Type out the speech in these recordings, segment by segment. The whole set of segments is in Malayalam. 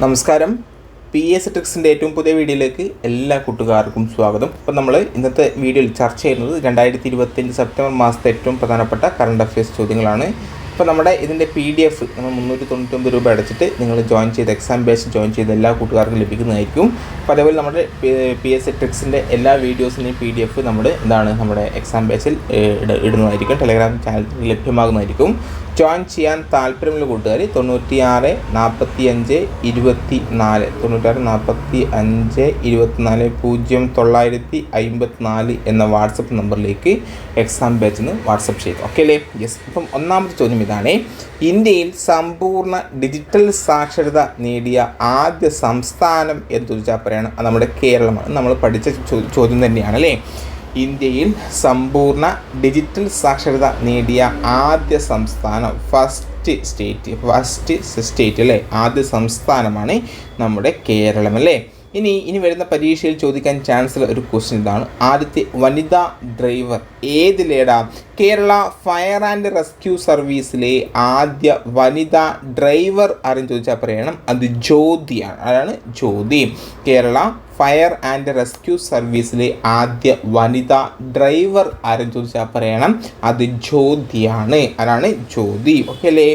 നമസ്കാരം. പി എസ് ട്രിക്സിന്റെ ഏറ്റവും പുതിയ വീഡിയോയിലേക്ക് എല്ലാ കൂട്ടുകാർക്കും സ്വാഗതം. അപ്പോൾ നമ്മൾ ഇന്നത്തെ വീഡിയോയിൽ ചർച്ച ചെയ്യുന്നത് രണ്ടായിരത്തി ഇരുപത്തിയഞ്ച് സെപ്റ്റംബർ മാസത്തെ ഏറ്റവും പ്രധാനപ്പെട്ട കറണ്ട് അഫയേഴ്സ് ചോദ്യങ്ങളാണ്. അപ്പോൾ നമ്മുടെ ഇതിന്റെ പി ഡി എഫ് നമ്മൾ മുന്നൂറ്റി തൊണ്ണൂറ്റൊമ്പത് രൂപ അടച്ചിട്ട് നിങ്ങൾ ജോയിൻ ചെയ്ത് എക്സാം ബേസ് ജോയിൻ ചെയ്ത് എല്ലാ കൂട്ടുകാർക്കും ലഭിക്കുന്നതായിരിക്കും. അപ്പോൾ അതേപോലെ നമ്മുടെ പി എസ് ട്രിക്സിന്റെ എല്ലാ വീഡിയോസിന്റെയും പി ഡി എഫ് നമ്മൾ എന്താണ് നമ്മുടെ എക്സാം ബേസിൽ ഇടുന്നതായിരിക്കും. Telegram channel ലഭ്യമാകുന്നതായിരിക്കും. ജോയിൻ ചെയ്യാൻ താല്പര്യമുള്ള കൂട്ടുകാർ തൊണ്ണൂറ്റി ആറ് നാൽപ്പത്തി അഞ്ച് ഇരുപത്തി നാല് തൊണ്ണൂറ്റാറ് നാൽപ്പത്തി അഞ്ച് ഇരുപത്തിനാല് പൂജ്യം തൊള്ളായിരത്തി അമ്പത്തി നാല് എന്ന വാട്സപ്പ് നമ്പറിലേക്ക് എക്സാം ബാച്ചിന് വാട്സപ്പ് ചെയ്തു. ഓക്കെ അല്ലേ? യെസ് ഇപ്പം ഒന്നാമത്തെ ചോദ്യം ഇതാണ്. ഇന്ത്യയിൽ സമ്പൂർണ ഡിജിറ്റൽ സാക്ഷരത നേടിയ ആദ്യ സംസ്ഥാനം എന്ന് ചോദിച്ചാൽ പറയണം നമ്മുടെ കേരളമാണ്. നമ്മൾ പഠിച്ച ചോദ്യം തന്നെയാണ് അല്ലേ? ഇന്ത്യയിൽ സമ്പൂർണ ഡിജിറ്റൽ സാക്ഷരത നേടിയ ആദ്യ സംസ്ഥാനം ഫസ്റ്റ് സ്റ്റേറ്റ് ഫസ്റ്റ് സ്റ്റേറ്റ് അല്ലേ? ആദ്യ സംസ്ഥാനമാണ് നമ്മുടെ കേരളം അല്ലേ? ഇനി ഇനി വരുന്ന പരീക്ഷയിൽ ചോദിക്കാൻ ചാൻസ് ഉള്ള ഒരു ക്വസ്റ്റ്യൻ ഇതാണ്. ആദ്യത്തെ വനിതാ ഡ്രൈവർ ഏതിലേടാ? കേരള ഫയർ ആൻഡ് റെസ്ക്യൂ സർവീസിലെ ആദ്യ വനിതാ ഡ്രൈവർ ആരും ചോദിച്ചാൽ പറയണം. അത് ജ്യോതിയാണ്. അതാണ് Jyothi. Kerala fire and rescue സർവീസിലെ ആദ്യ വനിതാ ഡ്രൈവർ ആരും ചോദിച്ചാൽ പറയണം. അത് ജ്യോതിയാണ്. ആരാണ്? ജ്യോതി. ഓക്കെ അല്ലേ?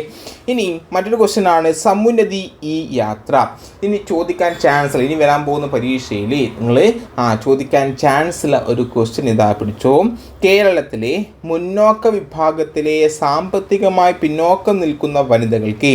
ഇനി മറ്റൊരു ക്വസ്റ്റ്യൻ ആണ്. സമുന്നതി ഈ യാത്ര. ഇനി ചോദിക്കാൻ ചാൻസ് ഇനി വരാൻ പോകുന്ന പരീക്ഷയിൽ നിങ്ങൾ ആ ചോദിക്കാൻ ചാൻസ് ഉള്ള ഒരു ക്വസ്റ്റ്യൻ ഇതാ പിടിച്ചോ. കേരളത്തിലെ മുന്നോക്ക വിഭാഗത്തിലെ സാമ്പത്തികമായി പിന്നോക്കം നിൽക്കുന്ന വനിതകൾക്ക്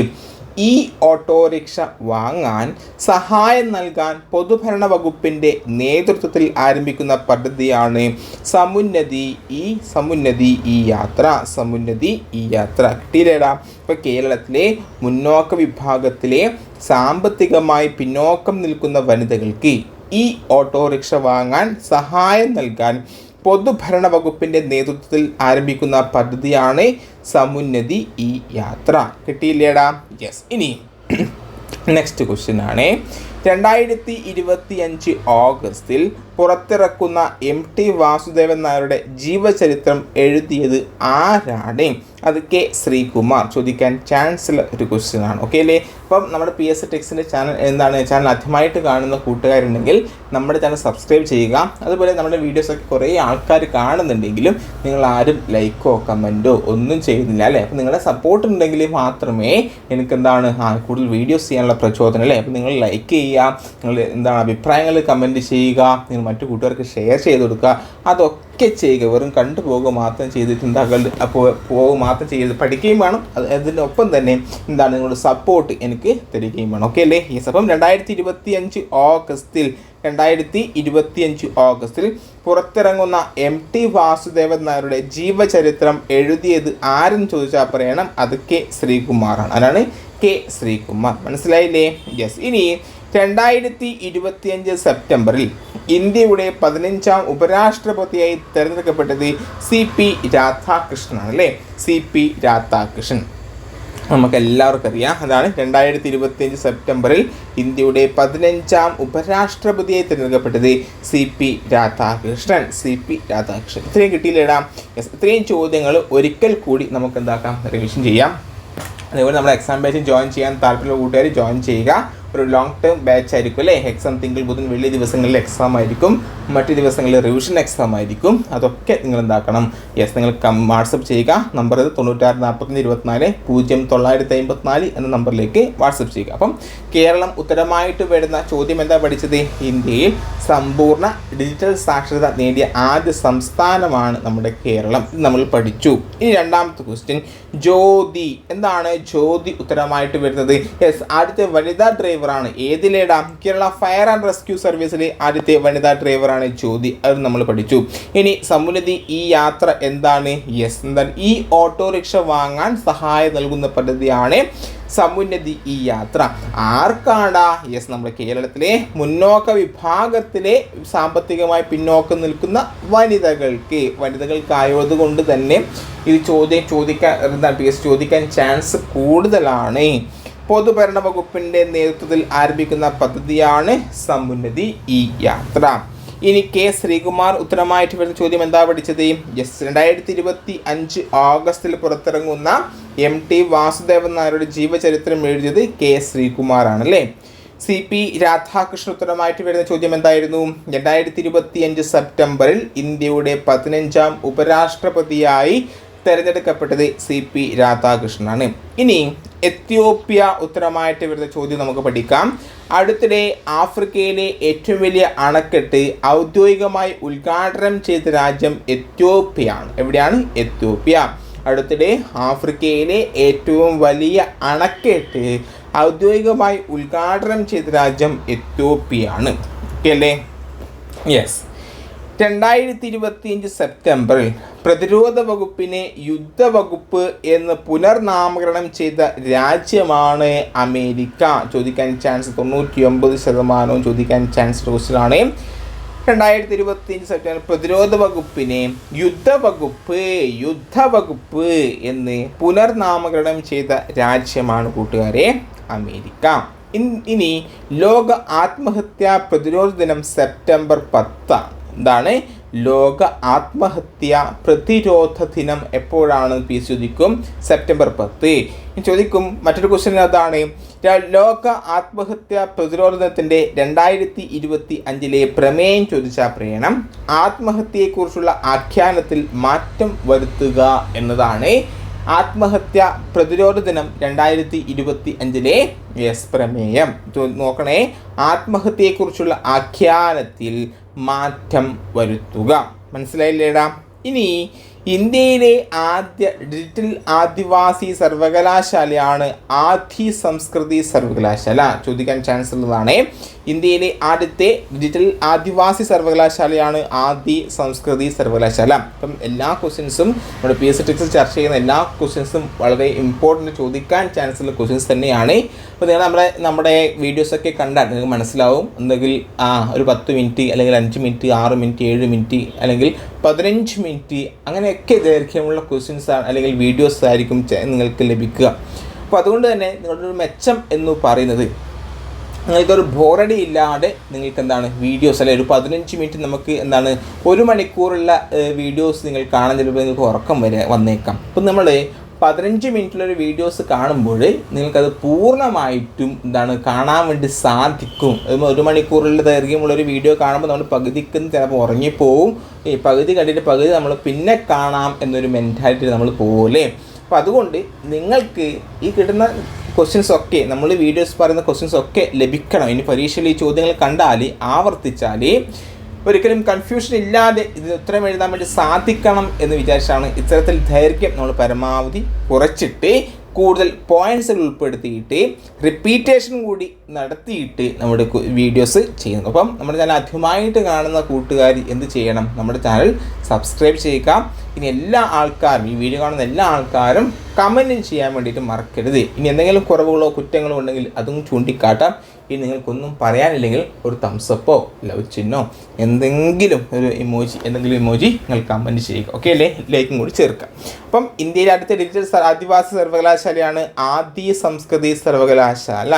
ഈ ഓട്ടോറിക്ഷ വാങ്ങാൻ സഹായം നൽകാൻ പൊതുഭരണ വകുപ്പിന്റെ നേതൃത്വത്തിൽ ആരംഭിക്കുന്ന പദ്ധതിയാണ് സമുന്നതി ഈ സമുന്നതി ഈ യാത്ര സമുന്നതി ഈ യാത്ര. കിട്ടിയില്ലേടാ? ഇപ്പോൾ കേരളത്തിലെ മുന്നോക്ക വിഭാഗത്തിലെ സാമ്പത്തികമായി പിന്നോക്കം നിൽക്കുന്ന വനിതകൾക്ക് ഈ ഓട്ടോറിക്ഷ വാങ്ങാൻ സഹായം നൽകാൻ പൊതുഭരണ വകുപ്പിന്റെ നേതൃത്വത്തിൽ ആരംഭിക്കുന്ന പദ്ധതിയാണ് സമുന്നതി ഈ യാത്ര. കിട്ടിയില്ലേടാ? യെസ് ഇനി നെക്സ്റ്റ് ക്വസ്റ്റ്യൻ ആണ്. രണ്ടായിരത്തി ഇരുപത്തി അഞ്ച് ഓഗസ്റ്റിൽ പുറത്തിറക്കുന്ന എം ടി വാസുദേവൻ നായരുടെ ജീവചരിത്രം എഴുതിയത് ആരാണ്? അത് കെ ശ്രീകുമാർ. ചോദിക്കാൻ ചാൻസ് ഉള്ള ഒരു ക്വസ്റ്റ്യൻ ആണ്. ഓക്കെ അല്ലേ? അപ്പം നമ്മുടെ പി എസ് ടെക്സിന്റെ ചാനൽ എന്താണ്? ചാനൽ ആദ്യമായിട്ട് കാണുന്ന കൂട്ടുകാരുണ്ടെങ്കിൽ നമ്മുടെ ചാനൽ സബ്സ്ക്രൈബ് ചെയ്യുക. അതുപോലെ നമ്മുടെ വീഡിയോസൊക്കെ കുറേ ആൾക്കാർ കാണുന്നുണ്ടെങ്കിലും നിങ്ങൾ ആരും ലൈക്കോ കമന്റോ ഒന്നും ചെയ്യുന്നില്ല അല്ലേ? അപ്പം നിങ്ങളുടെ സപ്പോർട്ട് ഉണ്ടെങ്കിൽ മാത്രമേ എനിക്ക് എന്താണ് കൂടുതൽ വീഡിയോസ് ചെയ്യാനുള്ള പ്രചോദനം അല്ലേ? അപ്പം നിങ്ങൾ ലൈക്ക് ചെയ്യുക. നിങ്ങൾ എന്താണ് അഭിപ്രായങ്ങൾ കമന്റ് ചെയ്യുക. നിങ്ങൾ മറ്റു കൂട്ടുകാർക്ക് ഷെയർ ചെയ്ത് കൊടുക്കുക. അതൊക്കെ ചെയ്യുക. വെറും കണ്ടുപോകുക മാത്രം ചെയ്തിട്ട് എന്താകൽ അപ്പോൾ പോകുക മാത്രം ചെയ്ത് പഠിക്കുകയും വേണം. അത് അതിനൊപ്പം തന്നെ എന്താണ് നിങ്ങളുടെ സപ്പോർട്ട് എനിക്ക് തരികയും വേണം. ഓക്കെ അല്ലേ? ഈ അപ്പം രണ്ടായിരത്തി ഇരുപത്തി അഞ്ച് ഓഗസ്റ്റിൽ രണ്ടായിരത്തി ഇരുപത്തി അഞ്ച് ഓഗസ്റ്റിൽ പുറത്തിറങ്ങുന്ന എം ടി വാസുദേവൻ നായരുടെ ജീവചരിത്രം എഴുതിയത് ആരും ചോദിച്ചാൽ പറയണം. അത് കെ ശ്രീകുമാറാണ്. അതാണ് കെ ശ്രീകുമാർ. മനസ്സിലായില്ലേ? യെസ് ഇനി രണ്ടായിരത്തി ഇരുപത്തിയഞ്ച് സെപ്റ്റംബറിൽ ഇന്ത്യയുടെ പതിനഞ്ചാം ഉപരാഷ്ട്രപതിയായി തിരഞ്ഞെടുക്കപ്പെട്ടത് സി പി രാധാകൃഷ്ണനാണ് അല്ലേ? C P Radhakrishnan. നമുക്കെല്ലാവർക്കും അറിയാം അതാണ് രണ്ടായിരത്തി ഇരുപത്തിയഞ്ച് സെപ്റ്റംബറിൽ ഇന്ത്യയുടെ പതിനഞ്ചാം ഉപരാഷ്ട്രപതിയായി തിരഞ്ഞെടുക്കപ്പെട്ടത് C P Radhakrishnan. C P Radhakrishnan. ഇത്രയും കിട്ടിയില്ലേടാം? യെസ് ഇത്രയും ചോദ്യങ്ങൾ ഒരിക്കൽ കൂടി നമുക്ക് എന്താക്കാം റിവിഷൻ ചെയ്യാം. അതേപോലെ നമ്മുടെ എക്സാം ബാച്ചിൽ ജോയിൻ ചെയ്യാൻ താല്പര്യമുള്ള കൂട്ടുകാർ ജോയിൻ ചെയ്യുക. ഒരു ലോങ് ടേം ബാച്ച് ആയിരിക്കും അല്ലേ? എക്സാം തിങ്കൾ ബുധൻ വെള്ളി ദിവസങ്ങളിൽ എക്സാം ആയിരിക്കും. മറ്റ് ദിവസങ്ങളിൽ റിവിഷൻ എക്സാം ആയിരിക്കും. അതൊക്കെ നിങ്ങൾ എന്താക്കണം? യെസ് നിങ്ങൾ വാട്സപ്പ് ചെയ്യുക. നമ്പർ തൊണ്ണൂറ്റാറ് നാൽപ്പത്തഞ്ച് ഇരുപത്തിനാല് പൂജ്യം തൊള്ളായിരത്തി അമ്പത്തിനാല് എന്ന നമ്പറിലേക്ക് വാട്സപ്പ് ചെയ്യുക. അപ്പം കേരളം ഉത്തരമായിട്ട് വരുന്ന ചോദ്യം എന്താ പഠിച്ചത്? ഇന്ത്യയിൽ സമ്പൂർണ ഡിജിറ്റൽ സാക്ഷരത നേടിയ ആദ്യ സംസ്ഥാനമാണ് നമ്മുടെ കേരളം. ഇത് നമ്മൾ പഠിച്ചു. ഇനി രണ്ടാമത്തെ ക്വസ്റ്റ്യൻ ജ്യോതി. എന്താണ് ജ്യോതി ഉത്തരമായിട്ട് വരുന്നത്? യെസ് ആദ്യത്തെ വനിതാ ഡ്രൈവറാണ്. ഏതിലേടാ? കേരള ഫയർ ആൻഡ് റെസ്ക്യൂ സർവീസിലെ ആദ്യത്തെ വനിതാ ഡ്രൈവറാണ് ജ്യോതി. അത് നമ്മൾ പഠിച്ചു. ഇനി സമുന്നതി ഈ യാത്ര എന്താണ്? യെസ് എന്താണ്? ഈ ഓട്ടോറിക്ഷ വാങ്ങാൻ സഹായം നൽകുന്ന പദ്ധതിയാണ് സമുന്നതി ഈ യാത്ര. ആർക്കാണ് യെസ് നമ്മുടെ കേരളത്തിലെ മുന്നോക്ക വിഭാഗത്തിലെ സാമ്പത്തികമായി പിന്നോക്കം നിൽക്കുന്ന വനിതകൾക്ക്. വനിതകൾക്കായത് കൊണ്ട് തന്നെ ഇത് ചോദ്യം ചോദിക്കാൻ എന്താണ്? പി എസ് ചോദിക്കാൻ ചാൻസ് കൂടുതലാണ്. പൊതുഭരണ വകുപ്പിന്റെ നേതൃത്വത്തിൽ ആരംഭിക്കുന്ന പദ്ധതിയാണ് സമുന്നതി ഈ യാത്ര. ഇനി കെ ശ്രീകുമാർ ഉത്തരമായിട്ട് വരുന്ന ചോദ്യം എന്താ പഠിച്ചത്? യെസ് രണ്ടായിരത്തി ഇരുപത്തി അഞ്ച് ഓഗസ്റ്റിൽ പുറത്തിറങ്ങുന്ന എം ടി വാസുദേവൻ നായരുടെ ജീവചരിത്രം എഴുതിയത് കെ ശ്രീകുമാർ ആണ് അല്ലേ? സി പി രാധാകൃഷ്ണ ഉത്തരമായിട്ട് വരുന്ന ചോദ്യം എന്തായിരുന്നു? രണ്ടായിരത്തി ഇരുപത്തി അഞ്ച് സെപ്റ്റംബറിൽ ഇന്ത്യയുടെ പതിനഞ്ചാം ഉപരാഷ്ട്രപതിയായി തിരഞ്ഞെടുക്കപ്പെട്ടത് സി പി രാധാകൃഷ്ണനാണ്. ഇനി എത്യോപ്യ ഉത്തരമായിട്ട് വരുന്ന ചോദ്യം നമുക്ക് പഠിക്കാം. അടുത്തിടെ ആഫ്രിക്കയിലെ ഏറ്റവും വലിയ അണക്കെട്ട് ഔദ്യോഗികമായി ഉദ്ഘാടനം ചെയ്ത രാജ്യം എത്യോപ്യയാണ്. എവിടെയാണ്? എത്യോപ്യ. അടുത്തിടെ ആഫ്രിക്കയിലെ ഏറ്റവും വലിയ അണക്കെട്ട് ഔദ്യോഗികമായി ഉദ്ഘാടനം ചെയ്ത രാജ്യം എത്യോപ്യയാണ്. ഓക്കെ അല്ലേ? യെസ് രണ്ടായിരത്തി ഇരുപത്തിയഞ്ച് സെപ്റ്റംബറിൽ പ്രതിരോധ വകുപ്പിനെ യുദ്ധവകുപ്പ് എന്ന് പുനർനാമകരണം ചെയ്ത രാജ്യമാണ് അമേരിക്ക. ചോദിക്കാൻ ചാൻസ് തൊണ്ണൂറ്റി ഒമ്പത് ശതമാനവും ചോദിക്കാൻ ചാൻസ് ക്വസ്റ്റ്യനാണ് രണ്ടായിരത്തി ഇരുപത്തി അഞ്ച് സെപ്റ്റംബർ പ്രതിരോധ വകുപ്പിനെ യുദ്ധവകുപ്പ് യുദ്ധവകുപ്പ് എന്ന് പുനർനാമകരണം ചെയ്ത രാജ്യമാണ് കൂട്ടുകാരെ അമേരിക്ക. ഇനി ലോക ആത്മഹത്യാ പ്രതിരോധ ദിനം സെപ്റ്റംബർ പത്താണ് എന്താണ്? ലോക ആത്മഹത്യ പ്രതിരോധ ദിനം എപ്പോഴാണ് പി ചോദിക്കും സെപ്റ്റംബർ പത്ത്. ചോദിക്കും മറ്റൊരു ക്വസ്റ്റ്യൻ അതാണ്. ലോക ആത്മഹത്യ പ്രതിരോധ ദിനത്തിന്റെ രണ്ടായിരത്തി ഇരുപത്തി അഞ്ചിലെ പ്രമേയം ചോദിച്ച പ്രേണം ആത്മഹത്യയെക്കുറിച്ചുള്ള ആഖ്യാനത്തിൽ മാറ്റം വരുത്തുക എന്നതാണ്. ആത്മഹത്യ പ്രതിരോധ ദിനം രണ്ടായിരത്തി ഇരുപത്തി അഞ്ചിലെ യെസ് പ്രമേയം. നോക്കണേ. ആത്മഹത്യയെക്കുറിച്ചുള്ള ആഖ്യാനത്തിൽ മാറ്റം വരുത്തുക. മനസ്സിലായില്ലേടാ? ഇനി ഇന്ത്യയിലെ ആദ്യ ഡിജിറ്റൽ ആദിവാസി സർവകലാശാലയാണ് ആദി സംസ്കൃതി സർവകലാശാല. ചോദിക്കാൻ ചാൻസ് ഉള്ളതാണ്. ഇന്ത്യയിലെ ആദ്യത്തെ ഡിജിറ്റൽ ആദിവാസി സർവകലാശാലയാണ് ആദി സംസ്കൃതി സർവകലാശാല. അപ്പം എല്ലാ ക്വസ്റ്റ്യൻസും നമ്മുടെ പി എസ് സി ചർച്ച ചെയ്യുന്ന എല്ലാ ക്വസ്റ്റ്യൻസും വളരെ ഇമ്പോർട്ടന്റ് ചോദിക്കാൻ ചാൻസ് ഉള്ള ക്വസ്റ്റ്യൻസ് തന്നെയാണ്. അപ്പോൾ നിങ്ങൾ നമ്മുടെ നമ്മുടെ വീഡിയോസൊക്കെ കണ്ടാൽ നിങ്ങൾക്ക് മനസ്സിലാവും. എന്തെങ്കിൽ ആ ഒരു പത്ത് മിനിറ്റ് അല്ലെങ്കിൽ അഞ്ച് മിനിറ്റ് ആറ് മിനിറ്റ് ഏഴ് മിനിറ്റ് അല്ലെങ്കിൽ പതിനഞ്ച് മിനിറ്റ് അങ്ങനെയൊക്കെ ദൈർഘ്യമുള്ള ക്വസ്റ്റ്യൻസ് അല്ലെങ്കിൽ വീഡിയോസ് ആയിരിക്കും നിങ്ങൾക്ക് ലഭിക്കുക. അപ്പോൾ അതുകൊണ്ട് തന്നെ നിങ്ങളുടെ ഒരു മെച്ചം എന്ന് പറയുന്നത് നിങ്ങൾക്കൊരു ബോറടി ഇല്ലാതെ നിങ്ങൾക്ക് എന്താണ് വീഡിയോസ് അല്ലെങ്കിൽ ഒരു പതിനഞ്ച് മിനിറ്റ് നമുക്ക് എന്താണ് ഒരു മണിക്കൂറുള്ള വീഡിയോസ് നിങ്ങൾ കാണാൻ ചിലപ്പോൾ നിങ്ങൾക്ക് ഉറക്കം വരെ വന്നേക്കാം. അപ്പം നമ്മൾ പതിനഞ്ച് മിനിറ്റിലൊരു വീഡിയോസ് കാണുമ്പോൾ നിങ്ങൾക്കത് പൂർണമായിട്ടും എന്താണ് കാണാൻ വേണ്ടി സാധിക്കും. ഒരു മണിക്കൂറിൽ ദൈർഘ്യമുള്ളൊരു വീഡിയോ കാണുമ്പോൾ നമ്മൾ പകുതിക്ക് ചിലപ്പോൾ ഉറങ്ങിപ്പോവും. ഈ പകുതി കണ്ടിട്ട് പകുതി നമ്മൾ പിന്നെ കാണാം എന്നൊരു മെന്റാലിറ്റി നമ്മൾ പോലെ. അപ്പോൾ അതുകൊണ്ട് നിങ്ങൾക്ക് ഈ കിട്ടുന്ന ക്വസ്റ്റ്യൻസ് ഒക്കെ നമ്മൾ വീഡിയോസ് പറയുന്ന ക്വസ്റ്റ്യൻസ് ഒക്കെ ലഭിക്കണം. ഇനി പരീക്ഷയിൽ ഈ ചോദ്യങ്ങൾ കണ്ടാൽ ആവർത്തിച്ചാൽ ഒരിക്കലും കൺഫ്യൂഷൻ ഇല്ലാതെ ഇത് ഉത്തരം എഴുതാൻ വേണ്ടി സാധിക്കണം എന്ന് വിചാരിച്ചാണ് ഇത്തരത്തിൽ ദൈർഘ്യം നമ്മൾ പരമാവധി കുറച്ചിട്ട് കൂടുതൽ പോയിന്റ്സ് ഉൾപ്പെടുത്തിയിട്ട് റിപ്പീറ്റേഷൻ കൂടി നടത്തിയിട്ട് നമ്മുടെ വീഡിയോസ് ചെയ്യുന്നു അപ്പം നമ്മുടെ ചാനൽ ആദ്യമായിട്ട് കാണുന്ന കൂട്ടുകാർ എന്ത് ചെയ്യണം? നമ്മുടെ ചാനൽ സബ്സ്ക്രൈബ് ചെയ്യുക. ഇനി എല്ലാ ആൾക്കാരും ഈ വീഡിയോ കാണുന്ന എല്ലാ ആൾക്കാരും കമന്റും ചെയ്യാൻ വേണ്ടിയിട്ട് മറക്കരുത്. ഇനി എന്തെങ്കിലും കുറവുകളോ കുറ്റങ്ങളോ ഉണ്ടെങ്കിൽ അതും ചൂണ്ടിക്കാട്ടാം. ഇനി നിങ്ങൾക്കൊന്നും പറയാനില്ലെങ്കിൽ ഒരു തംസപ്പോ ലവ് ചിഹ്നോ എന്തെങ്കിലും ഒരു ഇമോജി എന്തെങ്കിലും ഇമോജി നിങ്ങൾ കമന്റ് ചെയ്യുക. ഓക്കെ അല്ലേ? ലൈക്കും കൂടി ചേർക്കുക. അപ്പം ഇന്ത്യയിലെ അടുത്ത ഡിജിറ്റൽ ആദിവാസി സർവകലാശാലയാണ് ആദി സംസ്കൃതി സർവകലാശാല.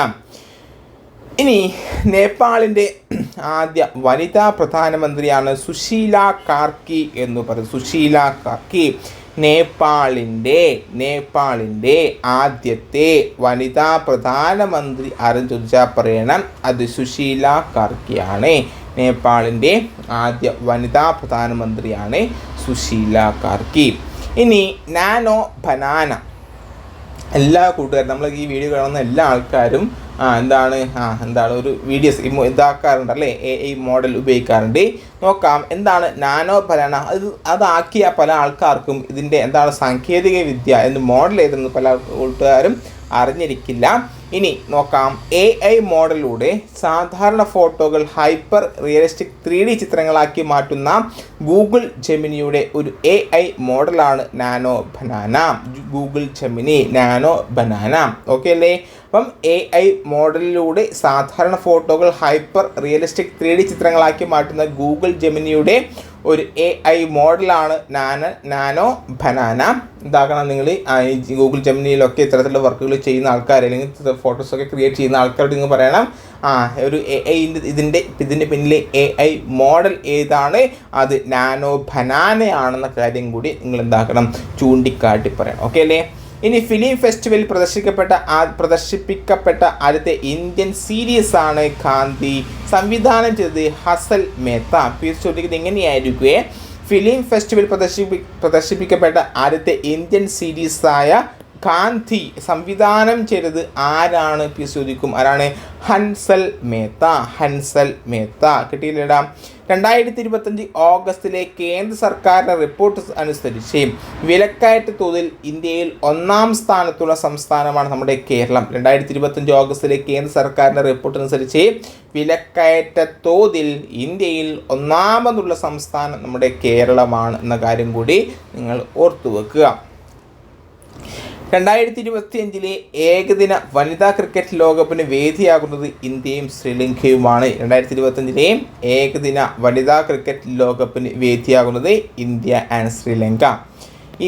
ഇനി നേപ്പാളിന്റെ ആദ്യ വനിതാ പ്രധാനമന്ത്രിയാണ് സുശീല കാർക്കി എന്ന് പറയുന്നത് സുശീല കാർക്കി. നേപ്പാളിന്റെ നേപ്പാളിന്റെ ആദ്യത്തെ വനിതാ പ്രധാനമന്ത്രി ആരും ചോദിച്ചാൽ പറയണം. അത് സുശീല കാർക്കിയാണ്. നേപ്പാളിന്റെ ആദ്യ വനിതാ പ്രധാനമന്ത്രിയാണ് സുശീല കാർക്കി. ഇനി നാനോ ബനാന. എല്ലാ കൂട്ടുകാരും നമ്മൾ ഈ വീഡിയോ കാണുന്ന എല്ലാ ആൾക്കാരും ആ എന്താണ്? ആ എന്താണ് ഒരു വീഡിയോസ് ഇതാക്കാറുണ്ട് അല്ലേ? എ ഐ മോഡൽ ഉപയോഗിക്കാറുണ്ട്. നോക്കാം എന്താണ് നാനോ ബനാന അത് അതാക്കിയ പല ആൾക്കാർക്കും ഇതിന്റെ എന്താണ് സാങ്കേതിക വിദ്യ എന്ന് മോഡൽ ഏതെന്ന് പല കൂട്ടുകാരും അറിഞ്ഞിരിക്കില്ല. ഇനി നോക്കാം എ ഐ മോഡലിലൂടെ സാധാരണ ഫോട്ടോകൾ ഹൈപ്പർ റിയലിസ്റ്റിക് ത്രീ ഡി ചിത്രങ്ങളാക്കി മാറ്റുന്ന ഗൂഗിൾ ജെമിനിയുടെ ഒരു എ ഐ മോഡലാണ് nano banana. Google Gemini nano banana. Okay അല്ലേ? അപ്പം എ ഐ മോഡലിലൂടെ സാധാരണ ഫോട്ടോകൾ ഹൈപ്പർ റിയലിസ്റ്റിക് ത്രീ ഡി ചിത്രങ്ങളാക്കി മാറ്റുന്ന ഗൂഗിൾ ജെമിനിയുടെ ഒരു എ ഐ മോഡലാണ് നാന നാനോ ബനാന. ഇതാക്കണം നിങ്ങൾ ഗൂഗിൾ ജെമിനിയിലൊക്കെ ഇത്തരത്തിലുള്ള വർക്കുകൾ ചെയ്യുന്ന ആൾക്കാർ അല്ലെങ്കിൽ ഫോട്ടോസൊക്കെ ക്രിയേറ്റ് ചെയ്യുന്ന ആൾക്കാരോട് നിങ്ങൾ പറയണം. ആ ഒരു എ ഐന്റെ ഇതിന്റെ ഇതിന്റെ പിന്നിലെ എ ഐ മോഡൽ ഏതാണ്? അത് നാനോ ബനാനയാണെന്ന കാര്യം കൂടി നിങ്ങൾ എന്താക്കണം ചൂണ്ടിക്കാട്ടി പറയണം. ഓക്കെ അല്ലേ? ഇനി ഫിലിം ഫെസ്റ്റിവലിൽ പ്രദർശിക്കപ്പെട്ട പ്രദർശിപ്പിക്കപ്പെട്ട ആദ്യത്തെ ഇന്ത്യൻ സീരീസ് ആണ് കാന്തി. സംവിധാനം ചെയ്തത് ഹസൽ മേത്ത. പീസ് ചോദിക്കുന്നത് ഫിലിം ഫെസ്റ്റിവൽ പ്രദർശിപ്പി പ്രദർശിപ്പിക്കപ്പെട്ട ആദ്യത്തെ ഇന്ത്യൻ സീരീസായ കാന്തി സംവിധാനം ചെയ്തത് ആരാണ്? പി ആരാണ്? ഹൻസൽ മേത്ത ഹൻസൽ മേത്ത. കിട്ടിയില്ലടാ. രണ്ടായിരത്തി ഇരുപത്തഞ്ച് ഓഗസ്റ്റിലെ കേന്ദ്ര സർക്കാരിന്റെ റിപ്പോർട്ട് അനുസരിച്ച് വിലക്കയറ്റ തോതിൽ ഇന്ത്യയിൽ ഒന്നാം സ്ഥാനത്തുള്ള സംസ്ഥാനമാണ് നമ്മുടെ കേരളം. രണ്ടായിരത്തി ഇരുപത്തഞ്ച് ഓഗസ്റ്റിലെ കേന്ദ്ര സർക്കാരിന്റെ റിപ്പോർട്ട് അനുസരിച്ച് വിലക്കയറ്റ തോതിൽ ഇന്ത്യയിൽ ഒന്നാമതുള്ള സംസ്ഥാനം നമ്മുടെ കേരളമാണ് എന്ന കാര്യം കൂടി നിങ്ങൾ ഓർത്തു വെക്കുക രണ്ടായിരത്തി ഇരുപത്തിയഞ്ചിലെ ഏകദിന വനിതാ ക്രിക്കറ്റ് ലോകകപ്പിന് വേദിയാകുന്നത് ഇന്ത്യയും ശ്രീലങ്കയുമാണ്. രണ്ടായിരത്തി ഇരുപത്തഞ്ചിലെ ഏകദിന വനിതാ ക്രിക്കറ്റ് ലോകകപ്പിന് വേദിയാകുന്നത് ഇന്ത്യ ആൻഡ് ശ്രീലങ്ക.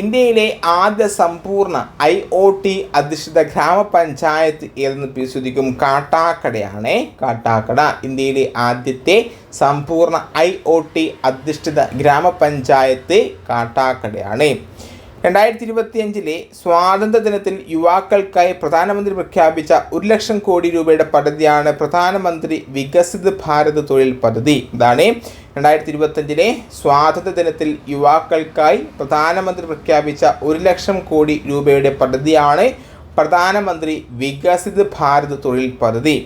ഇന്ത്യയിലെ ആദ്യ സമ്പൂർണ ഐ ഒ ടി അധിഷ്ഠിത ഗ്രാമപഞ്ചായത്ത് ഏതെന്ന് പരിശോധിക്കും? കാട്ടാക്കടയാണ്. കാട്ടാക്കട ഇന്ത്യയിലെ ആദ്യത്തെ സമ്പൂർണ ഐ ഒ ടി അധിഷ്ഠിത ഗ്രാമപഞ്ചായത്ത് കാട്ടാക്കടയാണ്. രണ്ടായിരത്തി ഇരുപത്തിയഞ്ചിലെ സ്വാതന്ത്ര്യ ദിനത്തിൽ യുവാക്കൾക്കായി പ്രധാനമന്ത്രി പ്രഖ്യാപിച്ച ഒരു ലക്ഷം കോടി രൂപയുടെ പദ്ധതിയാണ് പ്രധാനമന്ത്രി വികസിത് ഭാരത് തൊഴിൽ പദ്ധതി. ഇതാണ് രണ്ടായിരത്തി ഇരുപത്തഞ്ചിലെ സ്വാതന്ത്ര്യ ദിനത്തിൽ യുവാക്കൾക്കായി പ്രധാനമന്ത്രി പ്രഖ്യാപിച്ച ഒരു ലക്ഷം കോടി രൂപയുടെ പദ്ധതിയാണ് പ്രധാനമന്ത്രി വികസിത് ഭാരത് തൊഴിൽ പദ്ധതി.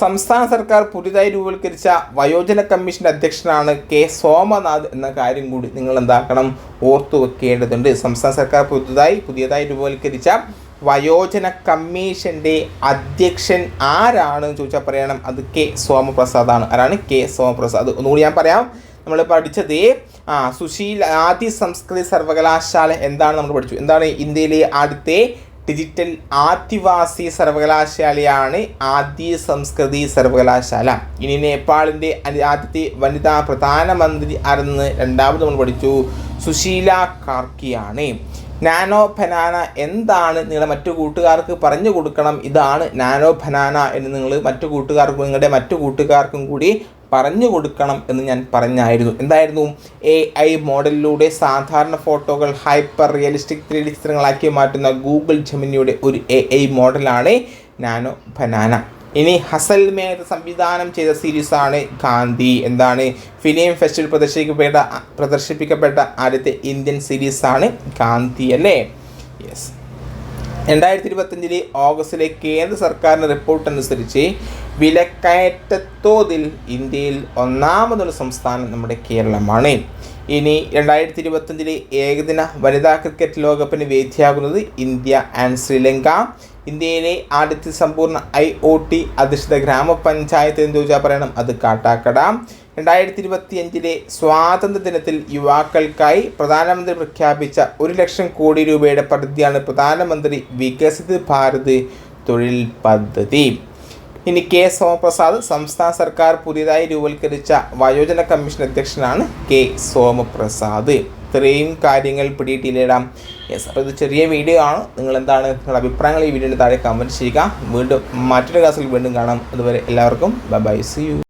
സംസ്ഥാന സർക്കാർ പുതിയതായി രൂപവൽക്കരിച്ച വയോജന കമ്മീഷൻ അധ്യക്ഷനാണ് കെ സോമനാഥ് എന്ന കാര്യം കൂടി നിങ്ങൾ എന്താക്കണം ഓർത്തു വെക്കേണ്ടതുണ്ട്. സംസ്ഥാന സർക്കാർ പുതുതായി പുതിയതായി രൂപവൽക്കരിച്ച വയോജന കമ്മീഷന്റെ അധ്യക്ഷൻ ആരാണ് ചോദിച്ചാൽ പറയണം. അത് കെ സോമപ്രസാദാണ്. ആരാണ്? കെ സോമപ്രസാദ്. ഒന്നുകൂടി ഞാൻ പറയാം. നമ്മൾ പഠിച്ചത് ആ സുശീൽ ആദ്യ സംസ്കൃതി സർവകലാശാല എന്താണ് നമ്മൾ പഠിച്ചു? എന്താണ് ഇന്ത്യയിലെ ആദ്യത്തെ ഡിജിറ്റൽ ആദിവാസി സർവകലാശാലയാണ് ആദ്യ സംസ്കൃതി സർവകലാശാല. ഇനി നേപ്പാളിന്റെ ആദ്യത്തെ വനിതാ പ്രധാനമന്ത്രി ആരെന്ന് രണ്ടാമത് നമ്മൾ പഠിച്ചു. സുശീല കാർക്കിയാണ്. നാനോ ഫനാന എന്താണ് നിങ്ങളുടെ മറ്റു കൂട്ടുകാർക്ക് പറഞ്ഞു കൊടുക്കണം? ഇതാണ് നാനോ ഫനാന എന്ന് നിങ്ങൾ മറ്റു കൂട്ടുകാർക്കും നിങ്ങളുടെ മറ്റു കൂട്ടുകാർക്കും കൂടി പറഞ്ഞു കൊടുക്കണം എന്ന് ഞാൻ പറഞ്ഞായിരുന്നു. എന്തായിരുന്നു? എ ഐ മോഡലിലൂടെ സാധാരണ ഫോട്ടോകൾ ഹൈപ്പർ റിയലിസ്റ്റിക് ത്രീ ഡി ചിത്രങ്ങളാക്കി മാറ്റുന്ന ഗൂഗിൾ ജെമിനിയുടെ ഒരു എ ഐ മോഡലാണ് നാനോ ബനാന. ഇനി ഹസൽ മേർ സംവിധാനം ചെയ്ത സീരീസാണ് ഗാന്ധി. എന്താണ്? ഫിലിം ഫെസ്റ്റിവൽ പ്രദർശിപ്പിക്കപ്പെട്ട പ്രദർശിപ്പിക്കപ്പെട്ട ആദ്യത്തെ ഇന്ത്യൻ സീരീസാണ് ഗാന്ധി അല്ലേ? യെസ് രണ്ടായിരത്തി ഇരുപത്തഞ്ചിലെ ഓഗസ്റ്റിലെ കേന്ദ്ര സർക്കാരിന്റെ റിപ്പോർട്ട് അനുസരിച്ച് വിലക്കയറ്റത്തോതിൽ ഇന്ത്യയിൽ ഒന്നാമതൊരു സംസ്ഥാനം നമ്മുടെ കേരളമാണ്. ഇനി രണ്ടായിരത്തി ഇരുപത്തഞ്ചിലെ ഏകദിന വനിതാ ക്രിക്കറ്റ് ലോകകപ്പിന് വേദിയാകുന്നത് ഇന്ത്യ ആൻഡ് ശ്രീലങ്ക. ഇന്ത്യയിലെ ആദ്യത്തെ സമ്പൂർണ ഐ ഒ ടി അധിഷ്ഠിത ഗ്രാമപഞ്ചായത്ത് എന്ന് ചോദിച്ചാൽ പറയണം? അത് കാട്ടാക്കട. രണ്ടായിരത്തി ഇരുപത്തി അഞ്ചിലെ സ്വാതന്ത്ര്യ ദിനത്തിൽ യുവാക്കൾക്കായി പ്രധാനമന്ത്രി പ്രഖ്യാപിച്ച ഒരു ലക്ഷം കോടി രൂപയുടെ പദ്ധതിയാണ് പ്രധാനമന്ത്രി വികസിത് ഭാരത് തൊഴിൽ പദ്ധതി. ഇനി കെ സോമപ്രസാദ് സംസ്ഥാന സർക്കാർ പുതിയതായി രൂപവൽക്കരിച്ച വയോജന കമ്മീഷൻ അധ്യക്ഷനാണ് കെ സോമപ്രസാദ്. ഇത്രയും കാര്യങ്ങൾ പിടിയിട്ടില്ലിടാം യെസ് അപ്പോൾ ഇത് ചെറിയ വീഡിയോ ആണ്. നിങ്ങൾ എന്താണ് നിങ്ങളുടെ അഭിപ്രായങ്ങൾ ഈ വീഡിയോയുടെ താഴെ കമന്റ് ചെയ്യുക. വീണ്ടും മറ്റൊരു ക്ലാസ്സിൽ വീണ്ടും കാണാം. അതുവരെ എല്ലാവർക്കും ബൈ ബൈ സി യു